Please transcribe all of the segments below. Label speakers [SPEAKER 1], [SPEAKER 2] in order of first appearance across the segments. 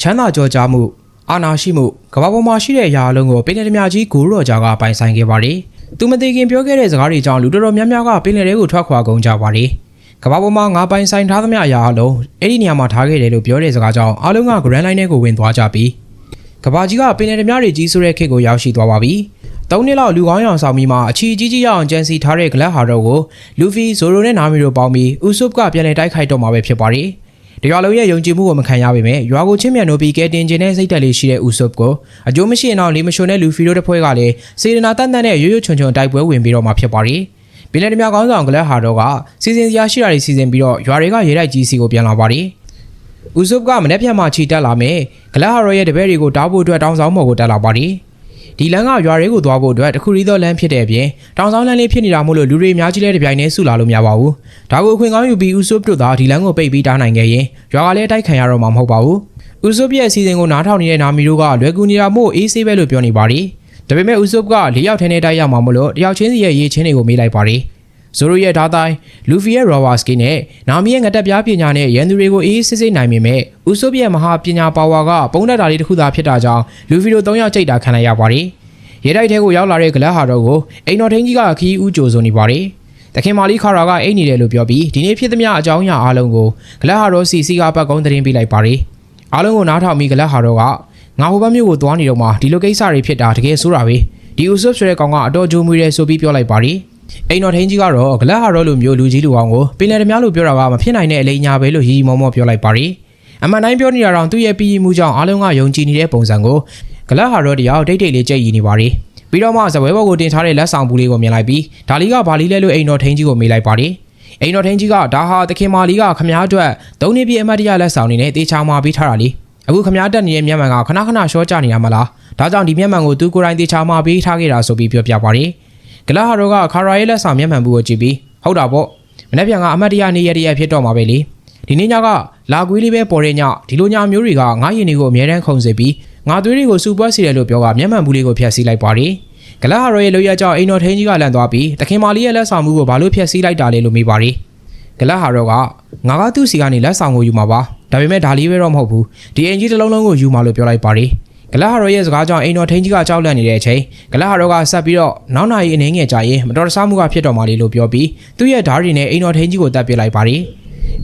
[SPEAKER 1] ချမ်းသာကြော်ကြားမှုအာနာရှိမှုကမ္ဘာပေါ်မှာရှိတဲ့အရာအလုံးကိုပင်လယ်ဓမြကြီးဂိုးရော်ဂျာကပိုင်ဆိုင်ခဲ့ပါတယ်။သူမသိခင်ပြောခဲ့တဲ့စကားတွေကြောင့်လူတော်တော်များများကပင်လယ်ထဲကိုထွက်ခွာကုန်ကြပါတယ်။ကမ္ဘာပေါ်မှာငါပိုင်ဆိုင်ထားသမျှအရာအလုံးအဲ့ဒီနေရာမှာထားခဲ့တယ်လို့ပြောတဲ့စကားကြောင့်အားလုံးက Grand Line ထဲကိုဝင်သွားကြပြီးကမ္ဘာကြီးကပင်လယ်ဓမြတွေကြီးဆိုတဲ့ခေတ်ကိုရောက်ရှိသွားပါပြီ။သုံးနှစ်လောက်လူကောင်းရောင်ဆောင်ပြီးမှအချီကြီးကြီးရအောင်ကြံစီထားတဲ့ Glad Haro ကိုလူဖီဇိုရိုနဲ့နာမီတို့ပေါင်းပြီးဥဆုပ်ကပြန်လည်တိုက်ခိုက်တော့မှာပဲဖြစ်ပါတယ်။ တရွာလုံးရဲ့ယုံကြည်မှုကိုမခံရပေမဲ့ရွာကိုချင်းမြန်နိုးပြီးကဲတင်ခြင်းနဲ့စိတ်တက်လေးရှိတဲ့ဥဆုပ်ကိုအကျိုးမရှိရင်တော့လီမရှိုနဲ့လူဖီတို့တစ်ဖွဲ့ကလည်းစေတနာတန်တန်နဲ့ရွရွချွန်ချွန်တိုက်ပွဲဝင်ပြီးတော့မှဖြစ်ပါတယ်။ပြည်내တမကောင်းဆောင် Glad Haro ကစီစဉ်စရာရှိတာတွေစီစဉ်ပြီးတော့ရွာတွေကရေတိုက်ကြီးစီကိုပြန်လာပါတယ်။ဦးစုပ်ကမနေ့ပြန်မှချီတက်လာမယ်ဂလက်ဟာရောရဲ့တပည့်တွေကိုတောင်းဖို့အတွက်တောင်းဆောင်မော်ကိုတက်လာပါတယ် ဒီလမ်းကရွာတွေကိုသွားဖို့အတွက်တခုရီသောလမ်းဖြစ်တဲ့အပြင်တောင်ဆောင်လမ်းလေးဖြစ်နေတာမို့လို့လူတွေအများကြီးလဲတပြိုင်တည်းစုလာလို့မရပါဘူးဒါကိုအခွင့်ကောင်းယူပြီးဦးစုပ်တို့သာဒီလမ်းကိုပိတ်ပြီးတားနိုင်ခဲ့ရင်ရွာကလည်းတိုက်ခံရတော့မှာမဟုတ်ပါဘူးဦးစုပ်ရဲ့အစီအစဉ်ကိုနားထောင်နေတဲ့နာမီတို့ကလွယ်ကူနေတာမို့အေးဆေးပဲလို့ပြောနေပါတယ်ဒါပေမဲ့ဦးစုပ်က၄ယောက်ထဲနဲ့တိုက်ရမှာမို့လို့တယောက်ချင်းစီရဲ့ရေးချင်းတွေကိုမေးလိုက်ပါတယ် ဇိုရိုရဲ့ဓာတ်တိုင်းလူဖီရဲ့ရော်ဝါစကီနဲ့နာမီရဲ့ငတက်ပြားပညာနဲ့ရန်သူတွေကိုအေးစစ်စစ်နိုင်ပေမဲ့ဥဆိုဗီယက်မဟာပညာပါဝါကပုံတက်တာလေးတစ်ခုသာဖြစ်တာကြောင့်လူဖီတို့၃ယောက်ကြိတ်တာခံလိုက်ရပါတယ်။ရဲတိုက်ထဲကိုရောက်လာတဲ့ဂလက်ဟာတော့ကိုအိမ်တော်ထင်းကြီးကခီးဦးကြိုဆိုနေပါတယ်။တခင်မာလီခါရာကအိတ်နေတယ်လို့ပြောပြီးဒီနေ့ဖြစ်သမျှအကြောင်းအရာအားလုံးကိုဂလက်ဟာတော့စီစီကပတ်ကုန်းသတင်းပေးလိုက်ပါတယ်။အားလုံးကိုနားထောင်ပြီးဂလက်ဟာတော့ကငါဟိုဘက်မြို့ကိုသွားနေတော့မှဒီလိုကိစ္စတွေဖြစ်တာတကယ်ဆိုးတာပဲ။ဒီဥဆုပ်ဆိုတဲ့ကောင်ကအတော်ကြိုးမွေးတယ်ဆိုပြီးပြောလိုက်ပါတယ်။ အိမ်တော်ထင်းကြီးကတော့ဂလက်ဟာရောလိုမျိုးလူကြီးလူအောင်ကိုပင်လယ်ဓမြလို့ပြောတာကမဖြစ်နိုင်တဲ့အလိညာပဲလို့ရီရီမောမောပြောလိုက်ပါတယ်။အမှန်တိုင်းပြောနေတာတော့သူ့ရဲ့ပြည်မှုကြောင့်အားလုံးကယုံကြည်နေတဲ့ပုံစံကိုဂလက်ဟာရောတယောက်ဒိတ်ဒိတ်လေးကြိတ်ရည်နေပါတယ်။ပြီးတော့မှဇပွဲဘော်ကိုတင်ထားတဲ့လက်ဆောင်ဘူးလေးကိုမြင်လိုက်ပြီးဒါလီကဘာလီလဲလို့အိမ်တော်ထင်းကြီးကိုမေးလိုက်ပါတယ်။အိမ်တော်ထင်းကြီးကဒါဟာသခင်မာလီကခမားအတွက်သုံးနှစ်ပြည့်အမတ်တရလက်ဆောင်နေနဲ့တေချာမာပေးထားတာလေ။အခုခမားတက်နေတဲ့မျက်မှန်ကခဏခဏရှော့ကြနေတာမလား။ဒါကြောင့်ဒီမျက်မှန်ကိုသူကိုယ်တိုင်တေချာမာပေးထားခဲ့တာဆိုပြီးပြောပြပါတယ်။ ဂလာဟာရောကခါရာရဲ့လက်ဆောင်မျက်မှန်ဘူးကိုကြည့်ပြီးဟုတ်တာပေါ့မနေ့ပြန်ကအမတ်တရနေ့ရက်တရက်ဖြစ်တော့မှာပဲလေဒီနေ့ညကလာကွေးလေးပဲပေါ်တဲ့ညဒီလိုညမျိုးတွေကငါးရင်တွေကိုအမြဲတမ်းခုန်စေပြီးငါသွေးတွေကိုစူပွက်စီတယ်လို့ပြောကမျက်မှန်ဘူးလေးကိုဖျက်ဆီးလိုက်ပါတယ်ဂလာဟာရောရဲ့လိုရကြောင့်အိမ်တော်ထင်းကြီးကလန့်သွားပြီးတခင်မာလီရဲ့လက်ဆောင်မှုကိုဘာလို့ဖျက်ဆီးလိုက်တာလဲလို့မေးပါတယ်ဂလာဟာရောကငါကသူ့စီကနေလက်ဆောင်ကိုယူမှာပါဒါပေမဲ့ဒါလေးပဲတော့မဟုတ်ဘူးဒီအင်ကြီးတစ်လုံးလုံးကိုယူမှာလို့ပြောလိုက်ပါတယ် ဂလာဟာရောရဲ့စကားကြောင့်အိမ်တော်ထင်းကြီးကကြောက်လန့်နေတဲ့အချိန်ဂလာဟာရောကဆက်ပြီးတော့နောက်နာရီအနေငယ်ကြာရင်မတော်တဆမှုကဖြစ်တော်မှာလေလို့ပြောပြီးသူ့ရဲ့ဓာတ်ရီနဲ့အိမ်တော်ထင်းကြီးကိုတပ်ပစ်လိုက်ပါတယ်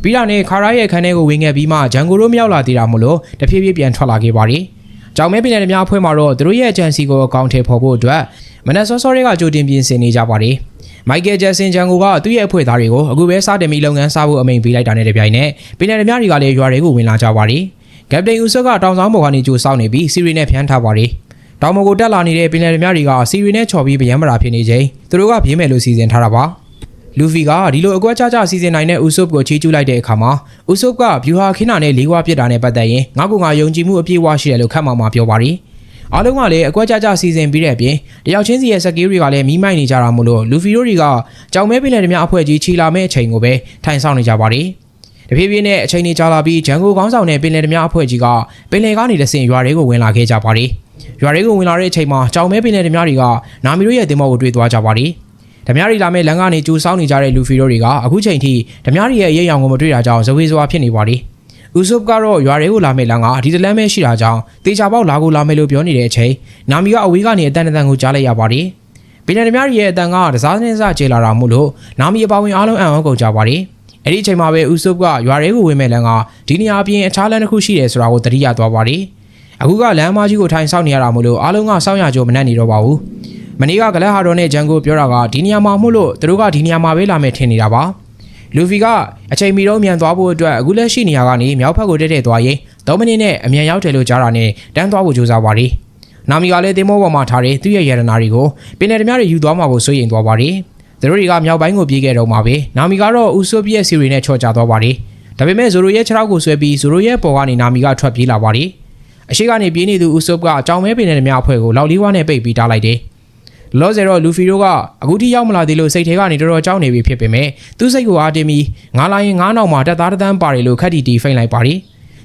[SPEAKER 1] ပြီးတော့နေခါရာရဲ့ခန်းထဲကိုဝင်ခဲ့ပြီးမှဂျန်ကိုတို့မရောက်လာသေးတာမို့လို့တဖြည်းဖြည်းပြန်ထွက်လာခဲ့ပါတယ်ကြောင်မဲပင်တဲ့များအဖွဲ့မှာတော့သူတို့ရဲ့အကြံစီကိုအကောင့်ထဲပေါ်ဖို့အတွက်မနက်စောစောတွေကကြိုတင်ပြင်ဆင်နေကြပါတယ်မိုက်ကယ်ဂျက်ဆင်ဂျန်ကိုကသူ့ရဲ့အဖွဲ့သားတွေကိုအခုပဲစတင်ပြီးလုပ်ငန်းစားဖို့အမိန့်ပေးလိုက်တာနဲ့တပြိုင်နက်ပင်တဲ့များတွေကလည်းရွာတွေကိုဝင်လာကြပါတယ် ကပတိန်ဦးဆက်ကတောင်ဆောင်ပေါ်ကနေကြိုစောင်းနေပြီးစီရီနဲ့ဖျန်းထားပါတယ်။တောင်ပေါ်ကိုတက်လာနေတဲ့ပင်လယ်ဓမြတွေကစီရီနဲ့ချော်ပြီးဗျမ်းမရာဖြစ်နေချိန်သူတို့ကပြေးမယ်လို့စီစဉ်ထားတာပါ။လူဖီကဒီလိုအကွက်ချချစီစဉ်နိုင်တဲ့ဦးဆုပ်ကိုချီးကျူးလိုက်တဲ့အခါမှာဦးဆုပ်ကဗျူဟာခင်းနာနဲ့လေးဝါပြစ်တာနဲ့ပတ်သက်ရင်ငါကငါယုံကြည်မှုအပြည့်အဝရှိတယ်လို့ခန့်မှန်မှာပြောပါတယ်။အားလုံးကလည်းအကွက်ချချစီစဉ်ပြီးတဲ့အပြင်တယောက်ချင်းစီရဲ့စကေးတွေကလည်းမိမိုက်နေကြတာမို့လို့လူဖီတို့တွေကကြောင်မဲပင်လယ်ဓမြအဖွဲ့ကြီးချီလာမဲ့အချိန်ကိုပဲထိုင်ဆောင်နေကြပါတယ်။တ ဖြည်းဖြည်းနဲ့အချိန်ကြီးကြာလာပြီးဂျန်ကိုကောင်းဆောင်တဲ့ပင်လယ်ဓမြအဖွဲ့ကြီးကပင်လယ်ကနေတဆင့်ရွာတွေကိုဝင်လာခဲ့ကြပါတယ်။ရွာတွေကိုဝင်လာတဲ့အချိန်မှာကြောင်မဲပင်လယ်ဓမြတွေကနာမီတို့ရဲ့တင်မောကိုတွေ့သွားကြပါတယ်။ဓမြတွေလာမဲ့လမ်းကနေကြိုးဆောင်နေကြတဲ့လူဖီတို့တွေကအခုချိန်ထိဓမြတွေရဲ့အရေးအယောင်ကိုမတွေ့တာကြောင့်ဇဝေဇဝါဖြစ်နေပါတယ်။ဦးဆုပ်ကတော့ရွာတွေကိုလာမဲ့လမ်းကဒီတလမ်းပဲရှိတာကြောင့်တေချာပေါက်လာကိုလာမယ်လို့ပြောနေတဲ့အချိန်နာမီကအဝေးကနေအတန်တန်ကိုကြားလိုက်ရပါတယ်။ပင်လယ်ဓမြတွေရဲ့အတန်ကတစားစင်းစကျေလာတာမို့လို့နာမီအပေါင်းအားလုံးအံ့ဩကုန်ကြပါတယ်။ အဲ့ဒီအချိန်မှာပဲဦးစုပ်ကရွာတွေကိုဝင်မဲ့လမ်းကဒီနေရာအပြင်အခြားလမ်းတစ်ခုရှိတယ်ဆိုတာကိုသတိရသွားပါတယ်။အခုကလမ်းမကြီးကိုထိုင်ဆောင်နေရတာမို့လို့အားလုံးကစောင့်ရကြိုမနှက်နေတော့ပါဘူး။မနေ့ကဂလက်ဟာတော်နဲ့ဂျန်ကိုပြောတာကဒီနေရာမှာမို့လို့သူတို့ကဒီနေရာမှာပဲလာမယ်ထင်နေတာပါ။လူဖီကအချိန်မီတော့မြန်သွားဖို့အတွက်အခုလက်ရှိနေရာကနေမြောက်ဘက်ကိုတက်တက်သွားရင်3မိနစ်နဲ့အမြန်ရောက်တယ်လို့ကြားတာနဲ့တန်းသွားဖို့ကြိုးစားပါတယ်။နာမီကလည်းတင်မောပေါ်မှာထားတဲ့သူ့ရဲ့ရတနာတွေကိုပင်နယ်ဓမြတွေယူသွားမှာကိုစိုးရိမ်သွားပါတယ်။ သူတို့တွေကမြောက်ပိုင်းကိုပြေးခဲ့တော့မှာပဲနာမီကတော့ဦးဆိုဗီယက်စီရီနဲ့ချော့ချသွားပါတယ်ဒါပေမဲ့ဇိုရိုရဲ့ခြေထောက်ကိုဆွဲပြီးဇိုရိုရဲ့ပေါ်ကနေနာမီကထွက်ပြေးလာပါတယ်အရှိကနေပြေးနေသူဦးဆုပ်ကအကြောင်မဲပင်တဲ့မြအဖွဲ့ကိုလောက်လေးဝါနဲ့ပိတ်ပြီးတားလိုက်တယ်လောဆယ်တော့လူဖီတို့ကအခုထိရောက်မလာသေးလို့စိတ်ထဲကနေတော်တော်ကြောက်နေပြီဖြစ်ပေမဲ့သူ့စိတ်ကိုအားတင်းပြီးငါလာရင်ငါနောက်မှာတက်သားတန်းပါတယ်လို့ခက်တီတီဖိတ်လိုက်ပါတယ်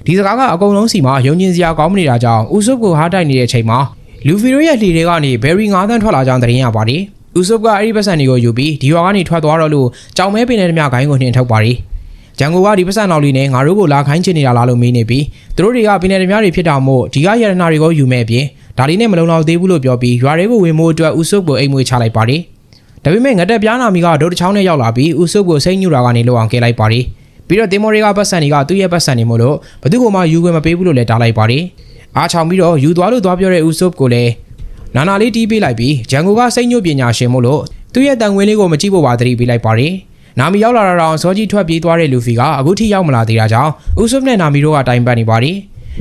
[SPEAKER 1] ဒီစကားကအကုန်လုံးစီမှာယုံကျင်စရာကောင်းမနေတာကြောင့်ဦးဆုပ်ကိုဟားတိုက်နေတဲ့အချိန်မှာလူဖီတို့ရဲ့လှေတွေကနေဘယ်ရီ9တန်းထွက်လာကြောင်းသတင်းရပါတယ်။ ဦးဆုပ်ကအဲ့ဒီပတ်စံတွေကိုယူပြီးဒီရွာကနေထွက်သွားတော့လို့ကြောင်မဲပင်တဲ့မြခိုင်းကိုနှင်ထုတ်ပါတယ်။ဂျန်ကိုကဒီပတ်စံတော်လေးနဲ့ငါတို့ကိုလာခိုင်းချင်နေတာလားလို့မေးနေပြီးသူတို့တွေကပင်လယ်ဓမြတွေဖြစ်တာမို့ဒီကရတနာတွေကိုယူမဲ့ပြင်ဒါလေးနဲ့မလုံလောက်သေးဘူးလို့ပြောပြီးရွာတွေကိုဝင်မို့အတွက်ဥဆုပ်ကိုအိမ်မွေးချလိုက်ပါတယ်ဒါပေမဲ့ငတက်ပြားနာမီကဒုတ်တစ်ချောင်းနဲ့ရောက်လာပြီးဥဆုပ်ကိုစိတ်ညူတာကနေလုံအောင်ကဲလိုက်ပါတယ်ပြီးတော့တင်မော်တွေကပတ်စံတွေကသူ့ရဲ့ပတ်စံတွေမို့လို့ဘသူ့ကိုမှယူခွင့်မပေးဘူးလို့လည်းတားလိုက်ပါတယ်အားချောင်ပြီးတော့ယူသွားလို့သွားပြောတဲ့ဥဆုပ်ကိုလည်း နာနာလေးတီးပေးလိုက်ပြီးဂျန်ကိုကစိတ်ညူပညာရှင်မို့လို့သူ့ရဲ့တန်ခွင်းလေးကိုမကြည့်ဖို့ပါသတိပေးလိုက်ပါတယ်နာမီရောက်လာတာတော့စောကြီးထွက်ပြေးသွားတဲ့လူဖီကအခုထိရောက်မလာသေးတာကြောင့်ဥဆုပ်နဲ့နာမီတို့ကတိုင်ပတ်နေပါတယ်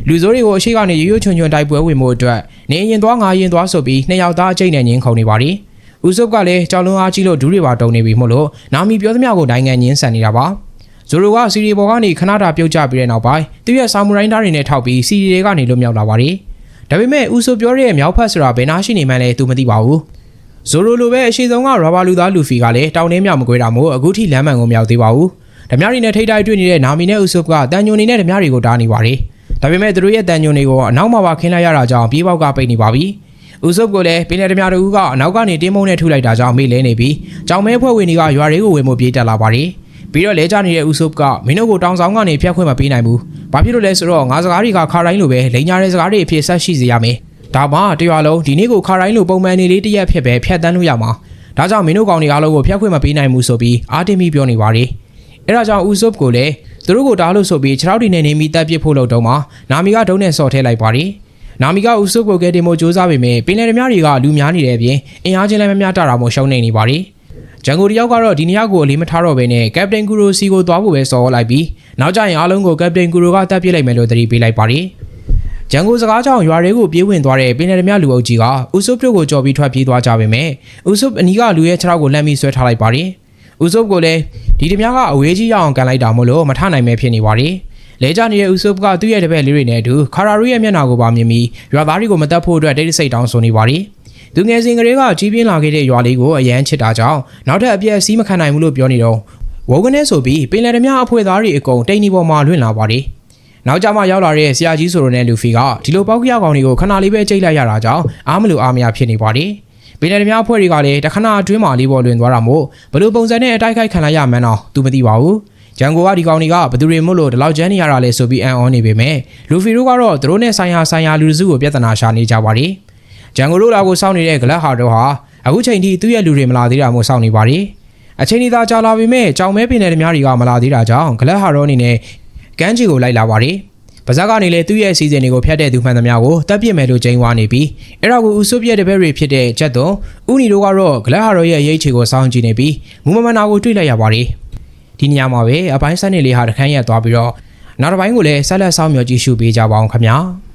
[SPEAKER 1] လူစိုးတွေကိုအရှိကနေရိုးရိုးချွန်ချွန်တိုက်ပွဲဝင်မှုအတွက်နေရင်သွားငါရင်သွားဆိုပြီးနှစ်ယောက်သားအကျိတ်နဲ့ညင်းခုန်နေပါတယ်။ဦးစုပ်ကလည်းကြောင်လုံးအားကြီးလို့ဒူးတွေပါတုံနေပြီမို့လို့နာမီပြောသမျှကိုနိုင်ငံညင်းဆန်နေတာပါ။ဇိုရိုကစီရီဘော်ကနေခဏတာပြုတ်ကျပြီးတဲ့နောက်ပိုင်းသူရဲ့ဆာမူရိုင်းသားတွေနဲ့ထောက်ပြီးစီရီတွေကနေလွတ်မြောက်လာပါတယ်။ ဒါပေမဲ့ဦးစုပ်ပြောတဲ့မြောက်ဖက်ဆိုတာဘယ်နာရှိနေမှန်းလဲသူမသိပါဘူး။ဇိုရိုလိုပဲအရှိဆုံးကရာဘာလူသားလူဖီကလည်းတောင်ထဲမြောက်မကွေးတာမို့အခုထိလမ်းမှန်ကိုမရောက်သေးပါဘူး။ဓမြရီနဲ့ထိတ်တိုက်တွေ့နေတဲ့နာမီနဲ့ဦးစုပ်ကတန်ညွန်နေနဲ့ဓမြရီကိုတားနေပါတယ်။ဒါပေမဲ့သူတို့ရဲ့တန်ညွန်တွေကိုအနောက်မှာပါခင်းလိုက်ရတာကြောင့်ပြေးပေါက်ကပိတ်နေပါပြီ။ဦးစုပ်ကလည်းပင်လယ်ဓမြတူကအနောက်ကနေတင်းမုံနဲ့ထုလိုက်တာကြောင့်မေ့လဲနေပြီးကြောင်မဲဖွဲ့ဝင်တွေကရွာတွေကိုဝင်မှုပြေးတက်လာပါတယ်။ ပြီးတော့လဲကျနေတဲ့ဦးစုပ်ကမင်းတို့ကိုတောင်ဆောင်ကနေဖျက်ခွင့်မပေးနိုင်ဘူး။ဘာဖြစ်လို့လဲဆိုတော့ငါစကားတွေကခါတိုင်းလိုပဲလိန်ညာတဲ့စကားတွေအဖြစ်ဆက်ရှိစေရမယ်။ဒါမှတရွာလုံးဒီနေ့ကိုခါတိုင်းလိုပုံမှန်နေလေးတစ်ရက်ဖြစ်ပဲဖျက်တမ်းလို့ရမှာ။ဒါကြောင့်မင်းတို့ကောင်တွေအားလုံးကိုဖျက်ခွင့်မပေးနိုင်ဘူးဆိုပြီးအာတင်မီပြောနေပါတယ်။အဲဒါကြောင့်ဦးစုပ်ကိုလည်းသူတို့ကိုတားလို့ဆိုပြီးခြေထောက်တွေနဲ့နေမိတက်ပစ်ဖို့လုပ်တော့မှနာမီကဒုံးနဲ့ဆော်ထဲလိုက်ပါတယ်။နာမီကဦးစုပ်ကိုကဲတင်မို့စူးစမ်းပေမဲ့ပင်လယ်ဓမြတွေကလူများနေတဲ့အပြင်အင်အားချင်းလည်းမမျှတတာမို့ရှုံးနေနေပါတယ်။ ဂျန်ကိုတယောက်ကတော့ဒီနေ့ကိုအလေးမထားတော့ဘဲနဲ့ကပတိန်ကူရိုစီကိုသွားဖို့ပဲဆော်လိုက်ပြီးနောက်ကျရင်အားလုံးကိုကပတိန်ကူရိုကတပ်ပစ်လိုက်မယ်လို့သတိပေးလိုက်ပါတယ်။ဂျန်ကိုစကားကြောင့်ရွာတွေကိုပြေးဝင်သွားတဲ့ပင်လယ်ဓမြလူအုပ်ကြီးကဦးစုပ်ပြုတ်ကိုကြော်ပြီးထွက်ပြေးသွားကြပေမဲ့ဦးစုပ်အနီးကလူရဲ့ခြေထောက်ကိုလှမ်းပြီးဆွဲထားလိုက်ပါတယ်။ဦးစုပ်ကိုလည်းဒီတမကအဝေးကြီးရအောင်ကန်လိုက်တာမို့လို့မထနိုင်မဲဖြစ်နေပါတယ်။လဲကြနေတဲ့ဦးစုပ်ကသူ့ရဲ့တပည့်လေးတွေနဲ့အတူခါရာရူရဲ့မျက်နှာကိုပါမြင်ပြီးရွာသားတွေကိုမတတ်ဖို့အတွက်တိတ်တဆိတ်တောင်းဆိုနေပါတယ်။ သူငယ်စဉ်ကလေးကကြီးပြင်းလာခဲ့တဲ့ရွာလေးကိုအရန်ချစ်တာကြောင့်နောက်ထပ်အပြည့်အစည်းမခံနိုင်ဘူးလို့ပြောနေတော့ဝေါကနေဆိုပြီးပင်လယ်ဓမြအဖွဲ့သားတွေအကုန်တိတ်နီပေါ်မှာလွင့်လာပါတယ်။နောက်ကြမှာရောက်လာတဲ့ဆရာကြီးဆိုတဲ့လူဖီကဒီလိုပောက်ကြကောင်တွေကိုခဏလေးပဲကြိတ်လိုက်ရတာကြောင့်အားမလို့အားမရဖြစ်နေပါတယ်။ပင်လယ်ဓမြအဖွဲ့တွေကလည်းတခဏအတွင်းမှာလေးပေါ်လွင်သွားတာမို့ဘလို့ပုံစံနဲ့အတိုက်ခိုက်ခံလိုက်ရမှန်းတော့သူမသိပါဘူး။ဂျန်ကိုကဒီကောင်တွေကဘသူတွေမို့လို့ဒီလောက်ကျန်းနေရတာလဲဆိုပြီးအန်အောနေပေမဲ့လူဖီတို့ကတော့သူတို့နဲ့ဆိုင်ဟာဆိုင်ဟာလူစုကိုပြဿနာရှာနေကြပါတယ်။ ဂျန်ကိုတို့လာကိုစောင့်နေတဲ့ဂလက်ဟာတို့ဟာအခုချိန်ထိသူ့ရဲ့လူတွေမလာသေးတာမို့စောင့်နေပါတယ်။အချိန်ကြီးသာကြာလာပေမဲ့ကြောင်မဲပင်တဲ့ဓမြတွေကမလာသေးတာကြောင့်ဂလက်ဟာတို့အနေနဲ့ကမ်းခြေကိုလိုက်လာပါတယ်။ပါဇက်ကနေလည်းသူ့ရဲ့အစီအစဉ်တွေကိုဖျက်တဲ့သူမှန်သမျှကိုတပ်ပစ်မယ်လို့ကြိမ်းဝါနေပြီးအဲ့ဒါကိုဦးစုပ်ပြက်တဲ့ဘက်တွေဖြစ်တဲ့ချက်သွန်ဥနီတို့ကတော့ဂလက်ဟာတို့ရဲ့ရိတ်ချေကိုစောင့်ကြည့်နေပြီးမူမမနာကိုတွေ့လိုက်ရပါတယ်။ဒီညမှာပဲအပိုင်းစနေလေးဟာတခန်းရက်သွားပြီးတော့နောက်တစ်ပိုင်းကိုလည်းဆက်လက်ဆောင်မြော်ကြည့်ရှုပေးကြပါအောင်ခင်ဗျာ။